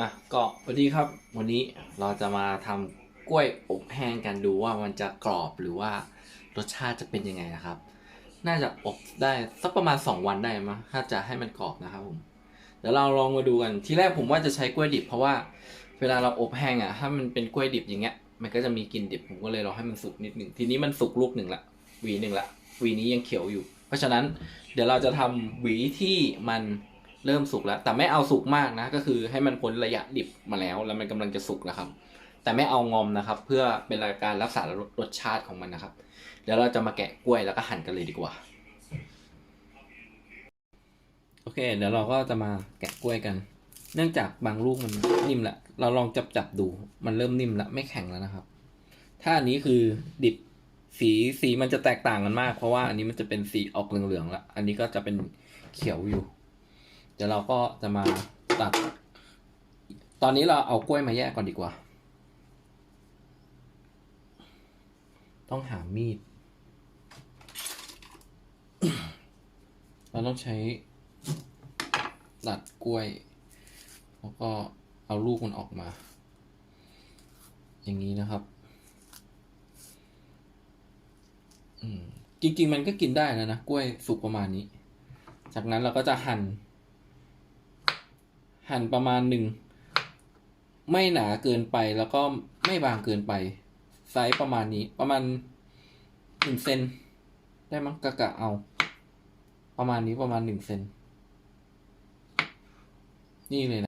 อะก็สวัสดีครับ วันนี้เราจะมาทำกล้วยอบแห้งกันดูว่ามันจะกรอบหรือว่ารสชาติจะเป็นยังไงนะครับ น่าจะอบได้สักประมาณ 2 วันได้มั้งถ้าจะให้มันกรอบนะครับผมเดี๋ยวเราลองมาดูกันทีแรกผมว่าจะใช้กล้วยดิบ เพราะว่าเวลาเราอบแห้งอะถ้ามันเป็นกล้วยดิบอย่างเงี้ย มันก็จะมีกลิ่นดิบผมก็เลยรอให้มันสุกนิดหนึ่งทีนี้มันสุกลูกหนึ่งละหวีหนึ่งละหวีนี้ยังเขียวอยู่ เพราะฉะนั้นเดี๋ยวเราจะทำหวีที่มัน เริ่มสุกแล้ว แต่ไม่เอาสุกมากนะ ก็คือให้มันพ้นระยะดิบมาแล้ว แล้วมันกำลังจะสุกแล้วครับ แต่ไม่เอางอมนะครับ เพื่อเป็นการรักษารสชาติของมันนะครับ เดี๋ยวเราจะมาแกะกล้วยแล้วก็หั่นกันเลยดีกว่า โอเค เดี๋ยวเราก็จะมาแกะกล้วยกัน เนื่องจากบางลูกมันนิ่มละเราลองจับจับดู มันเริ่มนิ่มละไม่แข็งแล้วนะครับ ถ้าอันนี้คือดิบสีสีมันจะแตกต่างกันมาก เพราะว่าอันนี้มันจะเป็นสีออกเหลืองๆละอันนี้ก็จะเป็นเขียวอยู่ เดี๋ยวเราก็จะมาตัด ตอนนี้เราเอากล้วยมาแยกก่อนดีกว่า ต้องหามีด เราต้องใช้ตัดกล้วย แล้วก็เอาลูกมันออกมา อย่างนี้นะครับ อืมจริงๆ มันก็กินได้แล้วนะ กล้วยสุกประมาณนี้ จากนั้นเราก็จะหั่น หั่นประมาณหนึ่ง ไม่หนาเกินไปแล้วก็ไม่บางเกินไป ไซส์ประมาณนี้ประมาณหนึ่งเซนได้มั้งกะกะเอา ประมาณนี้ประมาณหนึ่งเซนนี่เลย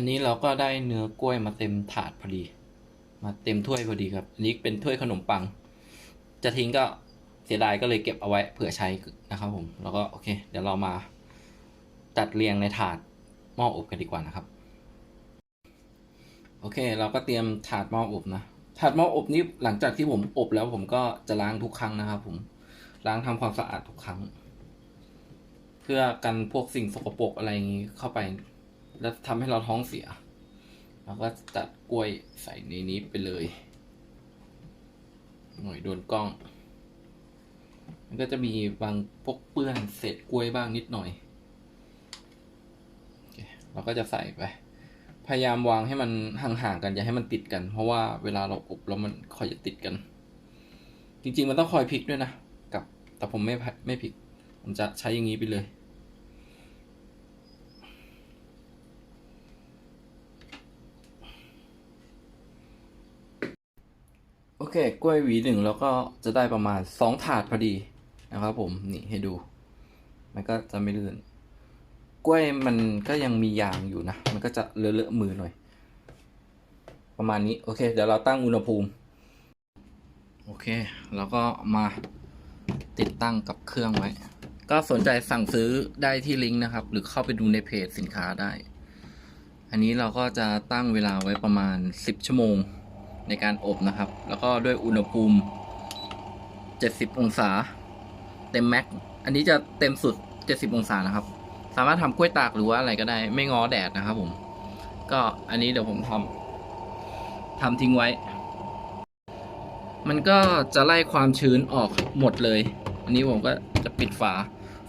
อันนี้เราก็ได้เนื้อกล้วยมาเต็มถาดพอดี มาเต็มถ้วยพอดีครับ อันนี้เป็นถ้วยขนมปัง จะทิ้งก็เสียดายก็เลยเก็บเอาไว้เผื่อใช้นะครับผม แล้วก็โอเค เดี๋ยวเรามาจัดเรียงในถาดหม้ออบกันดีกว่านะครับ โอเค เราก็เตรียมถาดหม้ออบนะถาดหม้ออบนี้หลังจากที่ผมอบแล้วผมก็จะล้างทุกครั้งนะครับผมล้างทำความสะอาดทุกครั้ง เพื่อกันพวกสิ่งสกปรกอะไรอย่างนี้เข้าไป แล้วทำให้เราท้องเสียเราก็ตัดกล้วยใส่ในนี้ไปเลย หน่อยโดนกล้อง มันก็จะมีบางพวกเปื้อนเศษกล้วยบ้างนิดหน่อยเเราก็จะใส่ไป พยายามวางให้มันห่างๆกันอย่าให้มันติดกัน เพราะว่าเวลาเราอบแล้วมันคอยจะติดกัน จริงๆมันต้องคอยพลิกด้วยนะกับ แต่ผมไม่ไม่พลิก ผมจะใช้อย่างนี้ไปเลย โอเคกล้วยหวีหนึ่งแล้วก็จะได้ประมาณสองถาดพอดีนะครับผมนี่ให้ดู มันก็จะไม่ลื่น กล้วยมันก็ยังมียางอยู่นะ มันก็จะเลอะๆมือหน่อย ประมาณนี้โอเค เดี๋ยวเราตั้งอุณหภูมิ โอเค แล้วก็มาติดตั้งกับเครื่องไว้ ก็สนใจสั่งซื้อได้ที่ลิงก์นะครับ หรือเข้าไปดูในเพจสินค้าได้ อันนี้เราก็จะตั้งเวลาไว้ประมาณ 10 ชั่วโมง ในการอบนะครับ แล้วก็ด้วยอุณหภูมิ 70 องศา เต็มแม็ก อันนี้จะเต็มสุด 70 องศานะครับ สามารถทำกล้วยตากหรือว่าอะไรก็ได้ ไม่ง้อแดดนะครับผม ก็อันนี้เดี๋ยวผมทำทำทิ้งไว้ มันก็จะไล่ความชื้นออกหมดเลย อันนี้ผมก็จะปิดฝา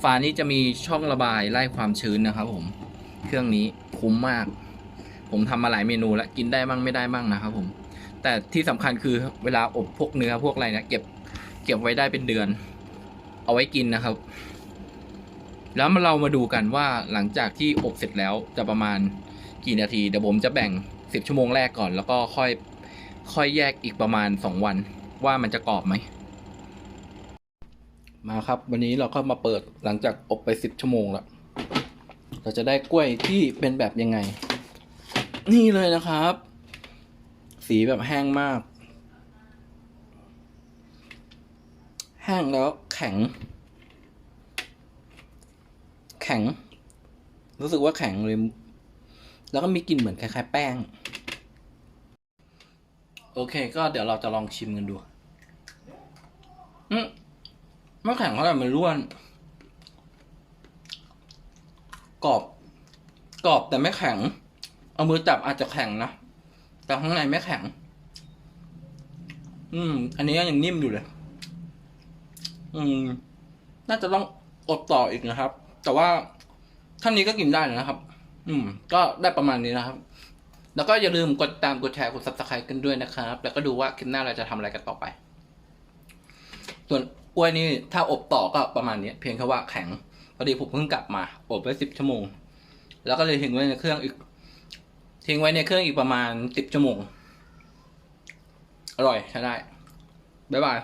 ฝานี้จะมีช่องระบายไล่ความชื้นนะครับ ผม เครื่องนี้คุ้มมาก ผมทำมาหลายเมนูแล้วกินได้บ้างไม่ได้บ้างนะครับผม แต่ที่สำคัญคือเวลาอบพวกเนื้อพวกอะไรเนะเก็บเก็บไว้ได้เป็นเดือน เอาไว้กินนะครับ แล้วมาเรามาดูกันว่าหลังจากที่อบเสร็จแล้วจะประมาณกี่นาทีเดี๋ยวผมจะแบ่ง 10 ชั่วโมงแรกก่อน แล้วก็ค่อยค่อยแยกอีกประมาณ 2 วัน ว่ามันจะกรอบไหมมาครับ วันนี้เราก็มาเปิดหลังจากอบไป 10 ชั่วโมงแล้วเราจะได้กล้วยที่เป็นแบบยังไง นี่เลยนะครับ สีแบบแห้งมาก แห้งแล้วแข็ง แข็ง รู้สึกว่าแข็งเลย แล้วก็มีกลิ่นเหมือนคล้ายๆ แป้ง โอเค ก็เดี๋ยวเราจะลองชิมกันดู อืมไม่แข็งเท่าไหร่มันร่วน กรอบ กรอบแต่ไม่แข็ง เอามือจับอาจจะแข็งนะ แต่ข้างในไม่แข็ง อืม อันนี้ยังนิ่มอยู่เลย อืม น่าจะต้องอดต่ออีกนะครับ แต่ว่าท่านนี้ก็กินได้นะครับ อืม ก็ได้ประมาณนี้นะครับ แล้วก็อย่าลืมกดตามกดแชร์กด subscribe กันด้วยนะครับ แล้วก็ดูว่าคลิปหน้าเราจะทำอะไรกันต่อไป ส่วนกล้วยนี่ถ้าอบต่อก็ประมาณนี้เพียงแค่ว่าแข็งพอดีผมเพิ่งกลับมา อบไว้สิบชั่วโมง แล้วก็เลยทิ้งไว้ในเครื่องอีก ทิ้งไว้ในเครื่องอีกประมาณสิบชั่วโมง อร่อยใช้ได้ บ๊ายบาย